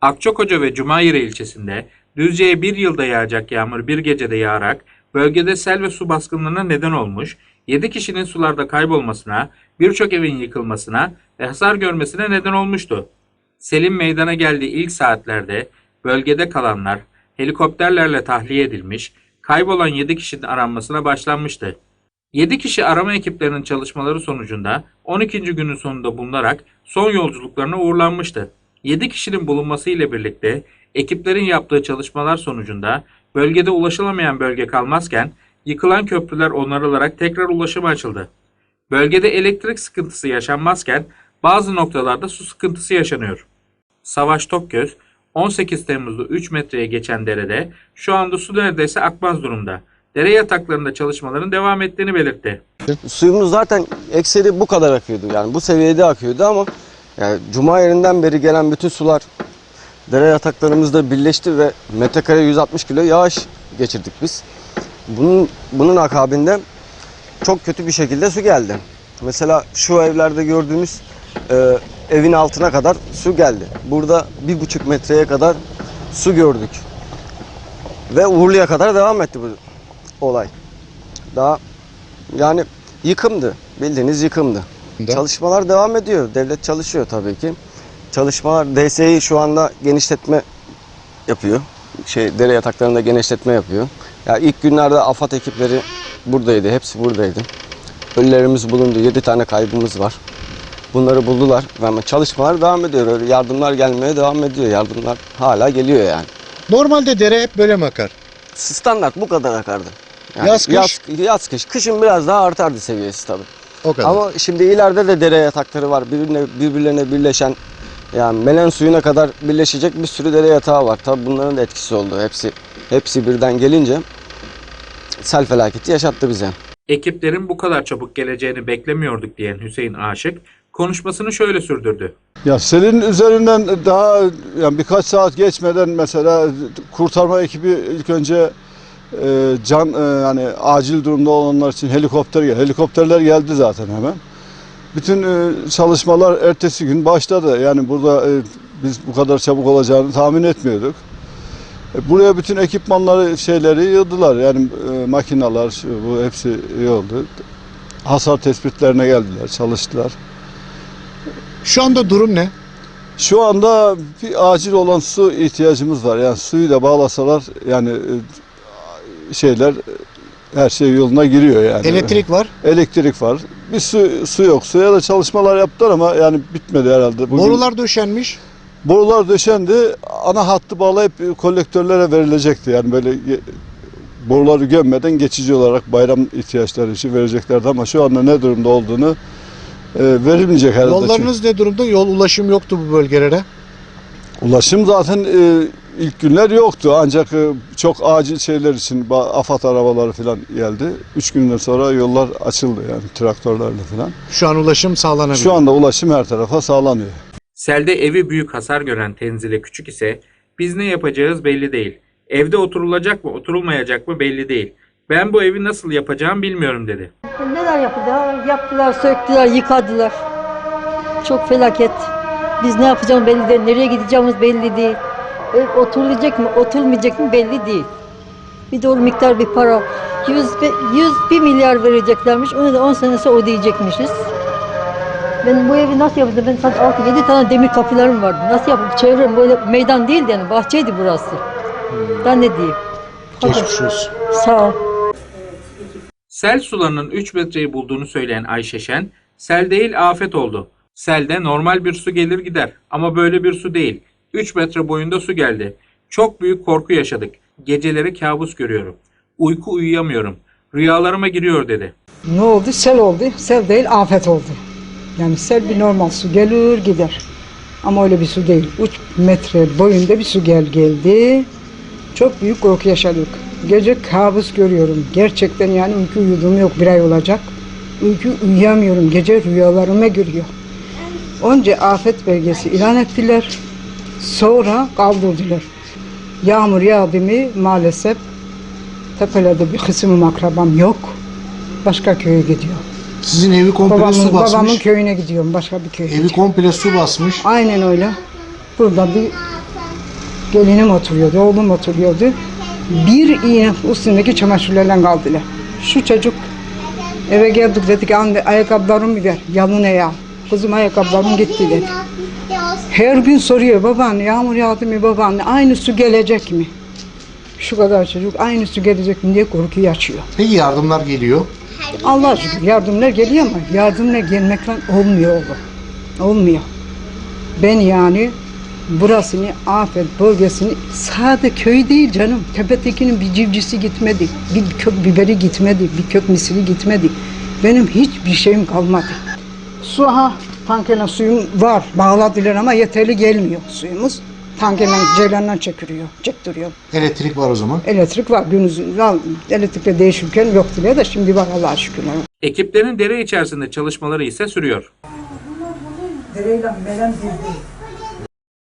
Akçakoca ve Cumayre ilçesinde Düzce'ye bir yılda yağacak yağmur bir gecede yağarak bölgede sel ve su baskınlarına neden olmuş, 7 kişinin sularda kaybolmasına, birçok evin yıkılmasına ve hasar görmesine neden olmuştu. Selin meydana geldiği ilk saatlerde bölgede kalanlar helikopterlerle tahliye edilmiş, kaybolan 7 kişinin aranmasına başlanmıştı. 7 kişi arama ekiplerinin çalışmaları sonucunda 12. günün sonunda bulunarak son yolculuklarına uğurlanmıştı. 7 kişinin bulunması ile birlikte ekiplerin yaptığı çalışmalar sonucunda bölgede ulaşılamayan bölge kalmazken yıkılan köprüler onarılarak tekrar ulaşıma açıldı. Bölgede elektrik sıkıntısı yaşanmazken bazı noktalarda su sıkıntısı yaşanıyor. Savaş Tokgöz 18 Temmuz'da 3 metreye geçen derede şu anda su neredeyse akmaz durumda. Dere yataklarında çalışmaların devam ettiğini belirtti. Suyumuz zaten ekseri bu kadar akıyordu. Yani bu seviyede akıyordu ama yani Cuma yerinden beri gelen bütün sular dere yataklarımızda birleşti ve metrekare 160 kilo yağış geçirdik biz. Bunun, bunun akabinde çok kötü bir şekilde su geldi. Mesela şu evlerde gördüğümüz e, evin altına kadar su geldi. Burada bir buçuk metreye kadar su gördük. Ve Uğurlu'ya kadar devam etti bu olay. Daha yani yıkımdı. Bildiğiniz yıkımdı. Da. Çalışmalar devam ediyor. Devlet çalışıyor tabii ki. Çalışmalar DSİ şu anda genişletme yapıyor. Şey dere yataklarında genişletme yapıyor. Ya ilk günlerde AFAD ekipleri buradaydı. Hepsi buradaydı. Ölülerimiz bulundu. 7 tane kaybımız var. Bunları buldular. Ama çalışmalar devam ediyor. Öyle yardımlar gelmeye devam ediyor. Yardımlar hala geliyor yani. Normalde dere hep böyle mi akar? Standart bu kadar akardı. Yaz, kış? Yaz, yaz kış. Kışın biraz daha artardı seviyesi tabii. O kadar. Ama şimdi ileride de dere yatakları var. Birbirine, birbirlerine birleşen yani melen suyuna kadar birleşecek bir sürü dere yatağı var. Tabii bunların da etkisi oldu. Hepsi hepsi birden gelince sel felaketi yaşattı bize. Ekiplerin bu kadar çabuk geleceğini beklemiyorduk diyen Hüseyin Aşık konuşmasını şöyle sürdürdü. Ya selin üzerinden daha yani birkaç saat geçmeden mesela kurtarma ekibi ilk önce e, can e, yani acil durumda olanlar için helikopter gel. Helikopterler geldi zaten hemen. Bütün e, çalışmalar ertesi gün başladı. Yani burada e, biz bu kadar çabuk olacağını tahmin etmiyorduk. E, buraya bütün ekipmanları şeyleri yığdılar. Yani e, makineler şu, bu hepsi iyi oldu. Hasar tespitlerine geldiler, çalıştılar. Şu anda durum ne? Şu anda bir acil olan su ihtiyacımız var. Yani suyu da bağlasalar yani e, şeyler her şey yoluna giriyor yani. Elektrik var. Elektrik var. Bir su, su yok. Suya da çalışmalar yaptılar ama yani bitmedi herhalde. Bugün Borular döşenmiş. borular döşendi. Ana hattı bağlayıp kolektörlere verilecekti. Yani böyle boruları gömmeden geçici olarak bayram ihtiyaçları için vereceklerdi ama şu anda ne durumda olduğunu e, verilmeyecek herhalde. Çünkü- Yollarınız ne durumda? Yol ulaşım yoktu bu bölgelere. Ulaşım zaten e, ilk günler yoktu ancak e, çok acil şeyler için AFAD arabaları falan geldi. Üç günden sonra yollar açıldı yani traktörlerle falan. Şu an ulaşım sağlanabilir. Şu anda ulaşım her tarafa sağlanıyor. Selde evi büyük hasar gören Tenzile Küçük ise biz ne yapacağız belli değil. Evde oturulacak mı oturulmayacak mı belli değil. Ben bu evi nasıl yapacağım bilmiyorum dedi. Neler yaptılar? Yaptılar, söktüler, yıkadılar. Çok felaket. Biz ne yapacağımız belli değil. Nereye gideceğimiz belli değil. Ev oturulacak mı, oturulmayacak mı belli değil. Bir o miktar bir para. 100, be- 101 milyar vereceklermiş. Onu da 10 senesi ödeyecekmişiz. Ben bu evi nasıl yapacağım? Ben sadece 6-7 tane demir kapılarım vardı. Nasıl yapayım? Çevrem böyle meydan değildi yani. Bahçeydi burası. Daha ne diyeyim? Geçmiş olsun. Sağ ol. Sel sularının 3 metreyi bulduğunu söyleyen Ayşe Şen, sel değil afet oldu. Selde normal bir su gelir gider ama böyle bir su değil. 3 metre boyunda su geldi. Çok büyük korku yaşadık. Geceleri kabus görüyorum. Uyku uyuyamıyorum. Rüyalarıma giriyor dedi. Ne oldu? Sel oldu. Sel değil, afet oldu. Yani sel bir normal su gelir gider. Ama öyle bir su değil. 3 metre boyunda bir su gel geldi. Çok büyük korku yaşadık. Gece kabus görüyorum. Gerçekten yani uyku uyuduğum yok. Bir ay olacak. Uyku uyuyamıyorum. Gece rüyalarıma giriyor. Önce afet belgesi ilan ettiler. Sonra kaldırdılar. Yağmur yağdı mı maalesef tepelerde bir kısmım akrabam yok. Başka köye gidiyor. Sizin evi komple su Babamın, basmış. babamın köyüne gidiyorum, başka bir köye. Evi komple su basmış. Aynen öyle. Burada bir Gelinim oturuyordu, oğlum oturuyordu. Bir iğne üstündeki çamaşırlarla kaldılar. Şu çocuk eve geldik dedik anne ayakkabılarımı ver, yalın ayağı. Kızım ayakkabılarım gitti dedi. Her gün soruyor babaanne yağmur yağdı mı babaanne aynı su gelecek mi? Şu kadar çocuk aynı su gelecek mi diye korkuyu açıyor. Peki yardımlar geliyor. Allah şükür yardımlar geliyor ama yardımlar gelmekten olmuyor oğlum. Olmuyor. Ben yani burasını afet bölgesini sade köy değil canım. Tepetekinin bir civcisi gitmedi. Bir kök biberi gitmedi. Bir kök misiri gitmedi. Benim hiçbir şeyim kalmadı. Su ha tankerle suyum var. Bağladılar ama yeterli gelmiyor suyumuz. Tankerle ceylandan çekiliyor, çektiriyor. Elektrik var o zaman. Elektrik var. Gündüz elektrikle değişirken yoktu da şimdi var Allah'a şükür. Ekiplerin dere içerisinde çalışmaları ise sürüyor. Dereyle melen bir değil.